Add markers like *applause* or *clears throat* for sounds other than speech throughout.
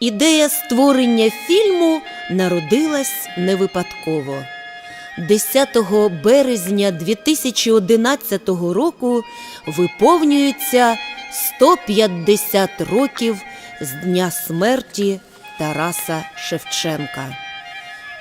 Ідея створення фільму народилась не випадково. 10 березня 2011 року виповнюється 150 років з дня смерті Тараса Шевченка.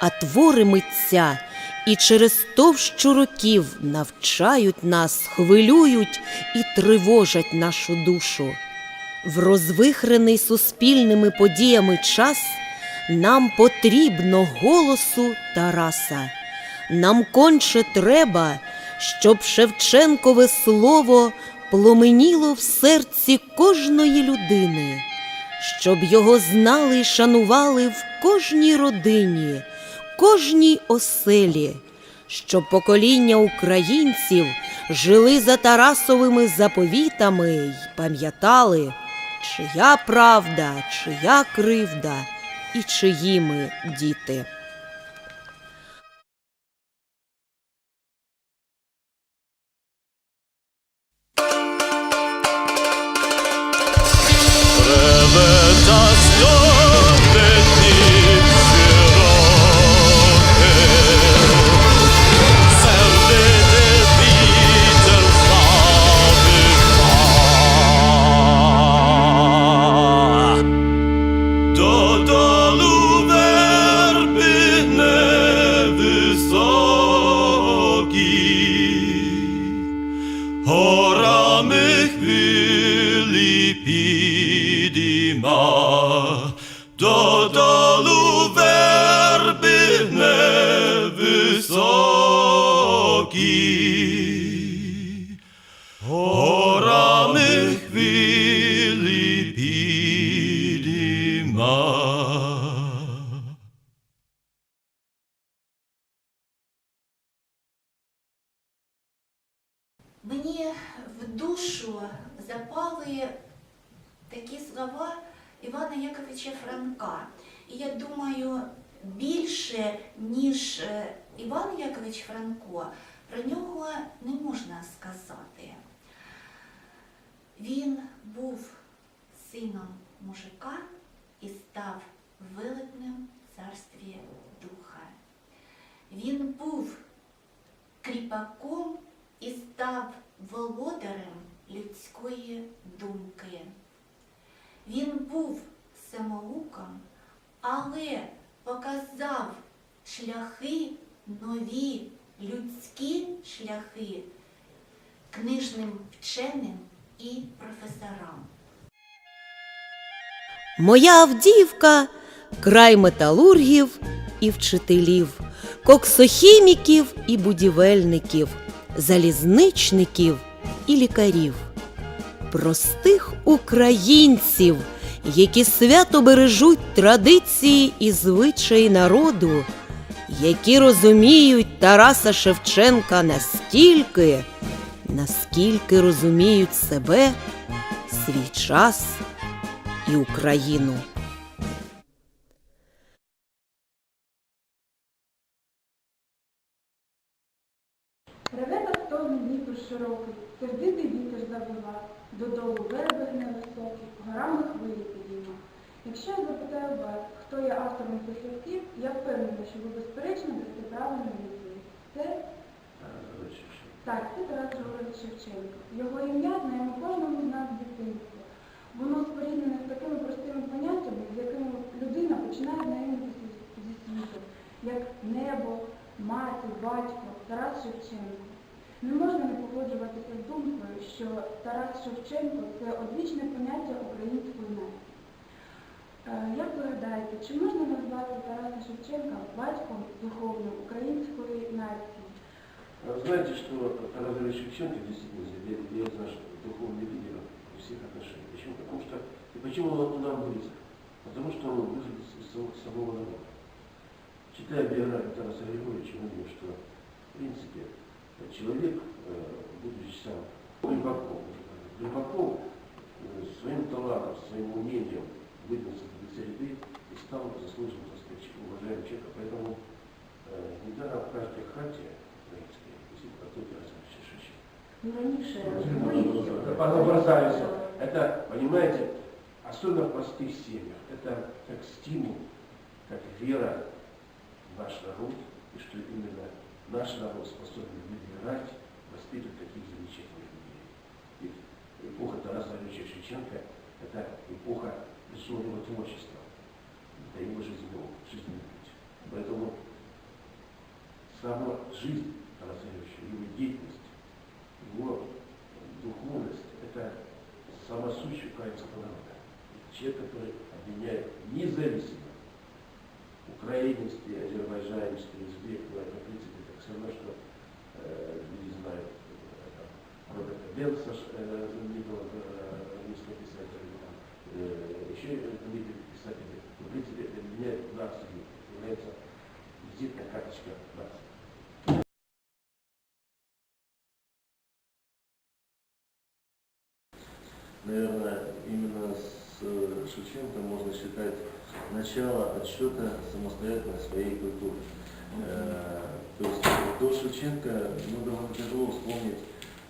А твори митця і через товщу років навчають нас, хвилюють і тривожать нашу душу. В розвихрений суспільними подіями час нам потрібно голосу Тараса. Нам конче треба, щоб Шевченкове слово пломеніло в серці кожної людини, щоб його знали й шанували в кожній родині, кожній оселі, щоб покоління українців жили за Тарасовими заповітами й пам'ятали, чия правда, чия кривда і чиї ми діти. Ревета Мені в душу запали такі слова Івана Яковича Франка. І я думаю, більше, ніж е, Іван Якович Франко, про нього не можна сказати. Він був сином мужика і став велетнем в царстві духа. Він був кріпаком і став володарем людської думки. Він був самоуком, але показав шляхи, нові людські шляхи книжним вченим і професорам. Моя Авдіївка край металургів і вчителів, коксохіміків і будівельників, залізничників і лікарів, простих українців, які свято бережуть традиції і звичаї народу, які розуміють Тараса Шевченка настільки, наскільки розуміють себе, свій час і Україну. Реве над тоном Дніпро широкий, сердитий вітер завива, додолу верби невисокі, горами хвилі підійма. Якщо я запитаю вас, хто є автором цих я впевнена, що ви безперечно дасте правильну відповідь. Це так, це Тарас Григорович Шевченко. Його ім'я знаємо кожному з нас дитинства. Воно споріднене з такими простими поняттями, з якими людина починає знайомитися зі світом, як небо, мати, батько, Тарас Шевченко. Не можна не погоджуватися з думкою, що Тарас Шевченко це одвічне поняття української нації. Е, Як ви гадаєте, чи можна назвати Тараса Шевченка батьком духовним української нації? А Знаете, что Тарас Григорьевич Шевченко действительно является нашим духовным лидером во всех отношениях. Почему? Потому что, и почему он нам близок? Потому что он выходит из самого, самого народа. Читая биографию Тараса Григорьевича, мы видим, что, в принципе, человек, э, будучи сам глубоко, глубоко э, своим талантом, своим умением выдвинулся в лице ряды и стал заслуженным, сказать, уважаемым человеком. Поэтому э, недаром в каждой хате украинской висит портрет Тараса Григорьевича Шевченко. Ну, раніше По образованию. Это, понимаете, особенно в простых семьях, это как стимул, как вера в наш народ, и что именно наш народ способен выбирать, воспитывать таких замечательных людей. Ведь эпоха Тараса Ильича Шевченко – это эпоха безумного творчества, это его жизненный опыт, жизненный путь. Поэтому сама жизнь Тараса Ильича, его деятельность, его духовность – это сама суть украинского народа. Человек, который объединяет независимо украинский, азербайджанский, узбек, ну, это, в принципе, так все равно, что э, люди знают э, Роберта Бенса, э, знаменитого э, английского писателя, еще знаменитые писатели. В принципе, это меняет нацию, является визитная карточка нации. Наверное, именно с э, Шевченко можно считать начало отсчета самостоятельной своей культуры. Э, То есть до Шевченко ну, довольно тяжело вспомнить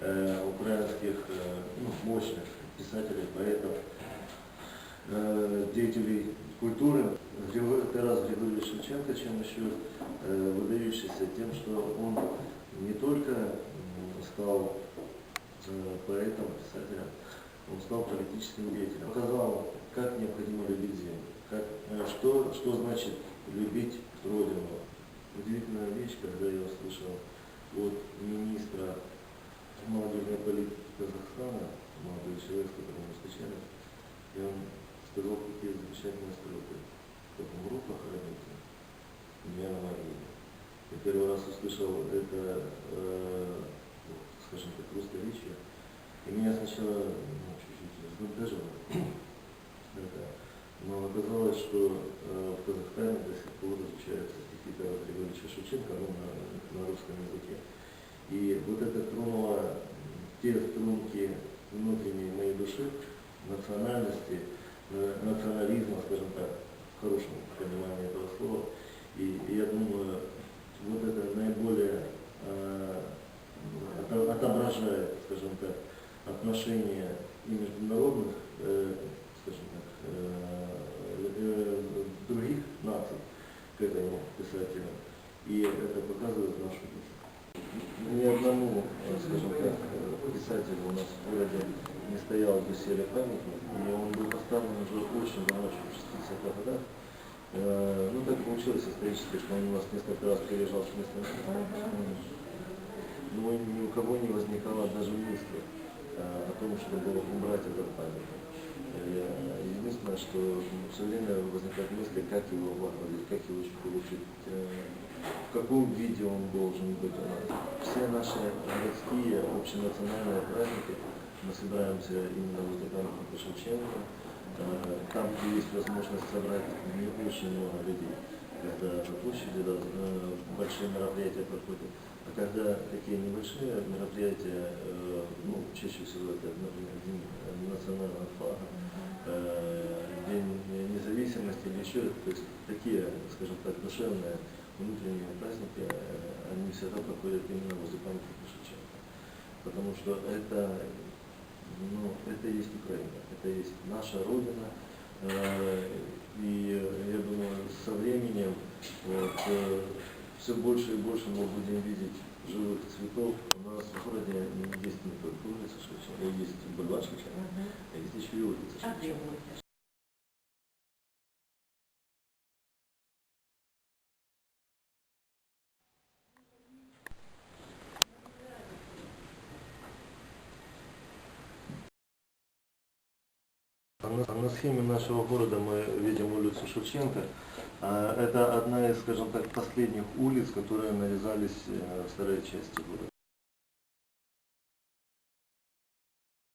э, украинских э, ну, мощных писателей, поэтов, деятелей культуры. Тарас Григорьевич Шевченко, чем еще выдающийся тем, что он не только стал поэтом, писателем, он стал политическим деятелем. Показал, как необходимо любить землю, как, что, что значит любить Родину. Удивительная вещь, когда я услышал от министра молодежной политики Казахстана, молодой человек, с которым мы встречались, и он сказал какие замечательные строки. Как умру, похороните меня на могиле. Я первый раз услышал это, э, скажем так, русское и меня сначала ну, чуть-чуть. *clears throat* Это. Но оказалось, что э, в Казахстане до сих пор изучаются стихи Григорьевича Шевченко ну, на, на русском языке. И вот это тронуло национализма, скажем так, в хорошем понимании этого слова. И, и я думаю, вот это наиболее э, ото- отображает, скажем так, отношение и международных, э, скажем так, э, э, других наций к этому писателю. И это показывает нашу душу. Ни одному, э, скажем так, э, писателю у нас в городе не стоял доселе памятник, и он был поставлен уже очень давно, еще в 60-х годах. Э, Ну, так получилось исторически, что он у нас несколько раз переезжал с места на место. Но ни у кого не возникало даже мысли э, о том, чтобы убрать этот памятник. Единственное, что все время возникают мысли, как его выгодить, как его получить, э, в каком виде он должен быть у нас. Все наши городские, общенациональные праздники мы собираемся именно возле памятника Шевченко, э, там, где есть возможность собрать не очень много людей, когда на площади э, большие мероприятия проходят. А когда такие небольшие мероприятия, э, ну, чаще всего это, например, День национального флага, э, День независимости или еще, то есть такие, скажем так, душевные внутренние праздники, э, они всегда проходят именно возле памятника Шевченко. Потому что это, ну, это и есть Украина, это и есть наша Родина. Э, И я думаю, вот, все больше и больше мы будем видеть живых цветов. У нас в городе есть не только улица Шевченко, есть бульвар Шевченко, а есть еще и улица Шевченко. А на, а на схеме нашего города мы видим улицу Шевченко. А, Это одна из, скажем так, последних улиц, которые нарезались э, в старой части города.